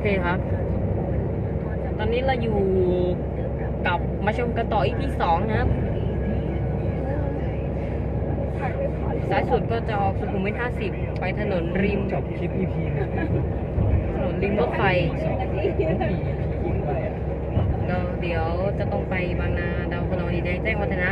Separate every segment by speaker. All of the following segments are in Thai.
Speaker 1: เคครับ ตอนนี้เราอยู่กับมาชมกันต่อ EP สองนะครับ สายสุดก็จะออกสุขุมวิท50ไปถนนริม
Speaker 2: จบคลิป EP หนึ่ง
Speaker 1: ถนนริมรถไฟ
Speaker 2: สองยิงไปอะ
Speaker 1: เราเดี๋ยวจะต้องไปบางนาดาวคนองดีแดงแจ้งวัฒนะ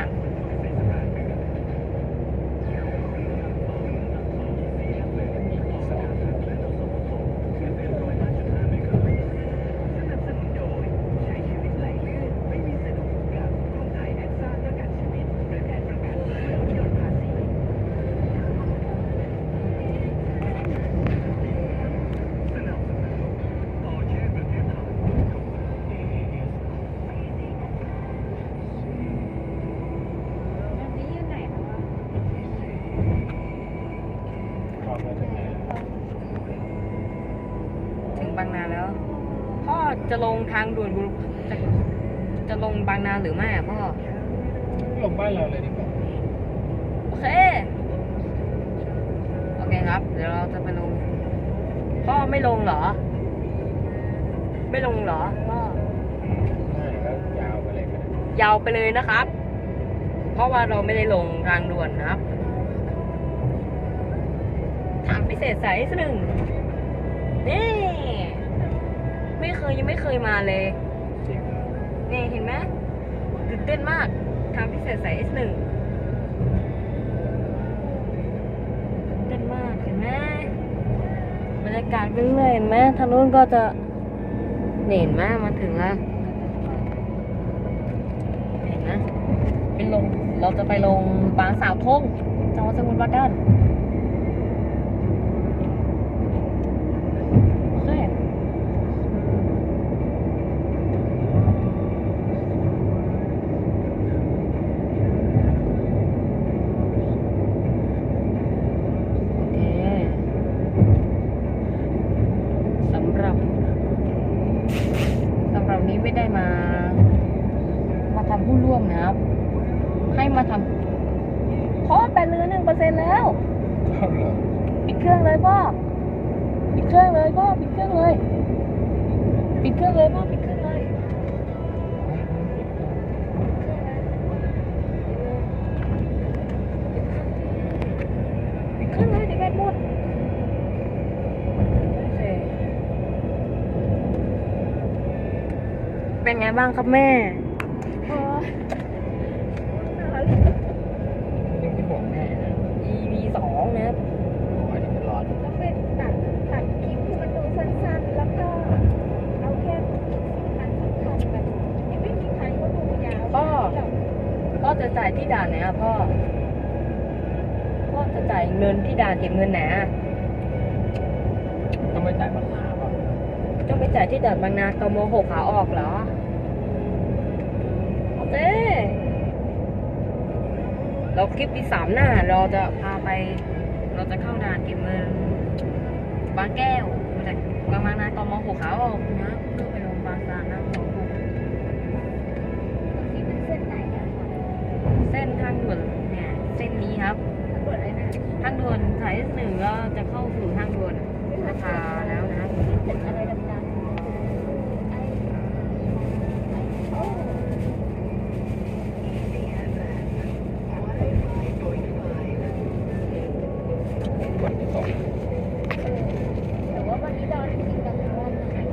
Speaker 2: ถึงไหน
Speaker 1: ถึงบางนาแล้ว พ่อจะลงทางด่วนบุรจะจะลงบางนาหรือไม่อะพ่อ
Speaker 2: ลงบ้านเราเลยดีกว่า
Speaker 1: โอเค โอเคครับ เดี๋ยวเราจะไปลง พ่อไม่ลงเหรอ ไม่ลงเหรอพ่อ
Speaker 2: ใช่แล้วยาวไปเลยกัน
Speaker 1: ยาวไปเลยนะครับ เพราะว่าเราไม่ได้ลงทางด่วนนะครับ ทางพิเศษสายหนึ่งนี่ไม่เคยยังไม่เคยมาเลย
Speaker 2: จริง
Speaker 1: นี่เห็นไหมตื่นเต้นมากทางพิเศษสาย S1 ตื่นเต้นมากเห็นไหมบรรยากาศเป็นเรื่อยเห็นไหมทางนู้นก็จะนี่เห็นไหมมาถึงแล้วเห็นไหมเป็นลงเราจะไปลงบางสาวทงจังหวัดสมุทรปราการโอเค โอเค สำห รับสำหรับนี้ไม่ได้มา มาทำผู้ร่วมนะครับ ให้มาทำพ่อแปดเหลือหนึ่งเปอร์เซ็นแล้ว
Speaker 2: เอาเหรอ
Speaker 1: ปิดเครื่องเลยพ่อ ปิดเครื่องเลยพ่อ ปิดเครื่องเลย ปิดเครื่องเลยพ่อ ปิดเครื่อง เป็นไงบ้างครับแม่
Speaker 2: ยังเป็นห่วงแม่นะ
Speaker 1: EP สองนะครับ
Speaker 2: อันนี้มันร้อน
Speaker 3: แล้วเป็นตัดตัดคลิปที่มันดูสั้นๆ แล้วก็เอาแค่พันสำคัญแบบยังไม่กี่พันก็ดูยาว
Speaker 1: พ่อพ่อจะจ่ายที่ด่านไหนอะพ่อพ่อจะจ่ายเงินที่ด่านเก็บเงินไหนอะ
Speaker 2: ต้องไปจ่ายปัญหาป่ะ
Speaker 1: ต้องไปจ่ายที่ด่านบางนากมหกขาออกเหรอโอเค เราคลิปที่สามหน้าเราจะพาไป เราจะเข้าด่านเก็บเงินบางแก้วมาจากบางนากมหกขาออกนะเพื่อไปลงบางนานะของ
Speaker 3: ที่มันเส้นไหนอะ
Speaker 1: เส้นทางด่วนเนี่ยเส้นนี้ครับทางด่วนสายหนึ่งก็จะเข้าสู่ทางด่วนราคาแล้วนะครับ
Speaker 3: ตึกอะไรดำๆไอ้โอ้
Speaker 2: วันที่สอง
Speaker 3: แต่ว่าวันนี้ดอนจริงๆกับวัน
Speaker 1: จริง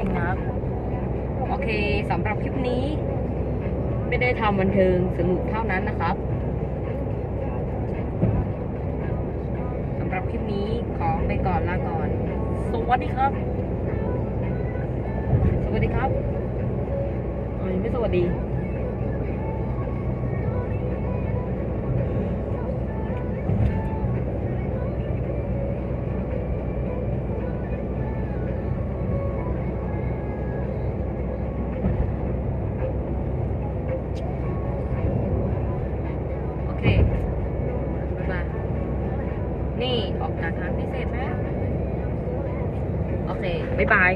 Speaker 1: นะครับ โอเค สำหรับคลิปนี้ ไม่ได้ทำบันเทิงสนุกเท่านั้นนะครับสำหรับคลิปนี้ขอไปก่อนลาก่อน สวัสดีครับ สวัสดีครับอ้ยไม่สวัสดี นี่ออกจากทางพิเศษแล้ว โอเค บ๊ายบาย